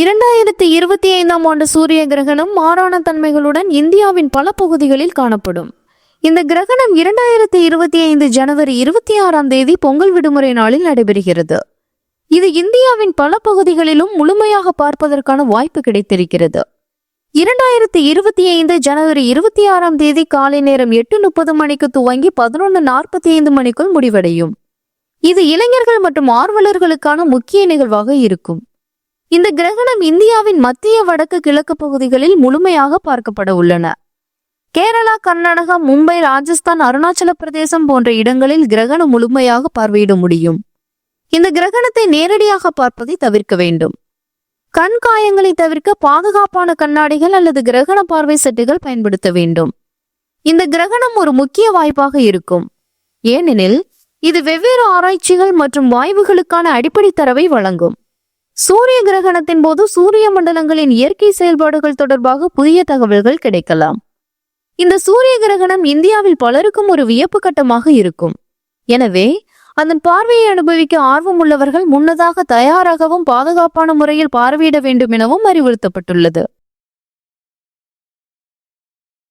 இரண்டாயிரத்தி இருபத்தி ஐந்தாம் ஆண்டு சூரிய கிரகணம் மாறான தன்மைகளுடன் இந்தியாவின் பல பகுதிகளில் காணப்படும். இந்த கிரகணம் இரண்டாயிரத்தி இருபத்தி ஐந்து ஜனவரி இருபத்தி ஆறாம் தேதி பொங்கல் விடுமுறை நாளில் நடைபெறுகிறது. இது இந்தியாவின் பல பகுதிகளிலும் முழுமையாக பார்ப்பதற்கான வாய்ப்பு கிடைத்திருக்கிறது. இரண்டாயிரத்தி இருபத்தி ஐந்து ஜனவரி இருபத்தி ஆறாம் தேதி காலை நேரம் எட்டு முப்பது மணிக்கு துவங்கி பதினொன்று நாற்பத்தி ஐந்து மணிக்குள் முடிவடையும். இது இளைஞர்கள் மற்றும் ஆர்வலர்களுக்கான முக்கிய நிகழ்வாக இருக்கும். இந்த கிரகணம் இந்தியாவின் மத்திய வடக்கு கிழக்கு பகுதிகளில் முழுமையாக பார்க்கப்பட உள்ளன. கேரளா கர்நாடகா மும்பை ராஜஸ்தான் அருணாச்சல பிரதேசம் போன்ற இடங்களில் கிரகணம் முழுமையாக பார்வையிட முடியும். இந்த கிரகணத்தை நேரடியாக பார்ப்பதை தவிர்க்க வேண்டும். கண் காயங்களை தவிர்க்க பாதுகாப்பான கண்ணாடிகள் அல்லது கிரகண பார்வை செட்டுகள் பயன்படுத்த வேண்டும். இந்த கிரகணம் ஒரு முக்கிய வாய்ப்பாக இருக்கும். ஏனெனில் இது வெவ்வேறு ஆராய்ச்சிகள் மற்றும் வாய்வுகளுக்கான அடிப்படை தரவை வழங்கும். சூரிய கிரகணத்தின் போது சூரிய மண்டலங்களின் இயற்கை செயல்பாடுகள் தொடர்பாக புதிய தகவல்கள் கிடைக்கலாம். இந்த சூரிய கிரகணம் இந்தியாவில் பலருக்கும் ஒரு வியப்பு கட்டமாக இருக்கும். எனவே அதன் பார்வையை அனுபவிக்க ஆர்வம் உள்ளவர்கள் முன்னதாக தயாராகவும் பாதுகாப்பான முறையில் பார்வையிட வேண்டும் எனவும் அறிவுறுத்தப்பட்டுள்ளது.